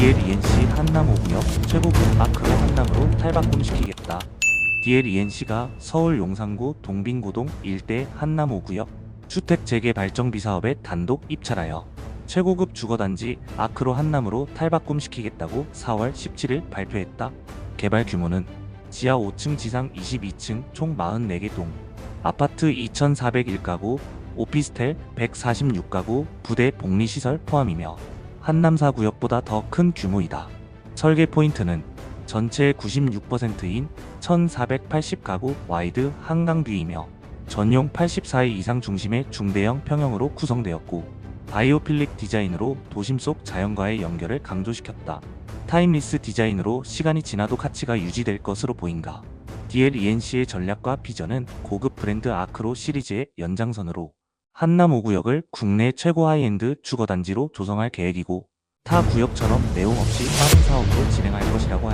DLENC 한남 5구역 최고급 아크로 한남으로 탈바꿈시키겠다. DLENC가 서울 용산구 동빙고동 일대 한남 5구역 주택 재개 발정비 사업에 단독 입찰하여 최고급 주거단지 아크로 한남으로 탈바꿈시키겠다고 4월 17일 발표했다. 개발 규모는 지하 5층 지상 22층 총 44개 동 아파트 2,401가구 오피스텔 146가구 부대 복리시설 포함이며 한남사 구역보다 더 큰 규모이다. 설계 포인트는 전체의 96%인 1,480가구 와이드 한강뷰이며 전용 84회 이상 중심의 중대형 평형으로 구성되었고 바이오필릭 디자인으로 도심 속 자연과의 연결을 강조시켰다. 타임리스 디자인으로 시간이 지나도 가치가 유지될 것으로 보인가. DLENC의 전략과 비전은 고급 브랜드 아크로 시리즈의 연장선으로 한남 5구역을 국내 최고 하이엔드 주거단지로 조성할 계획이고 타 구역처럼 내용 없이 빠른 사업으로 진행할 것이라고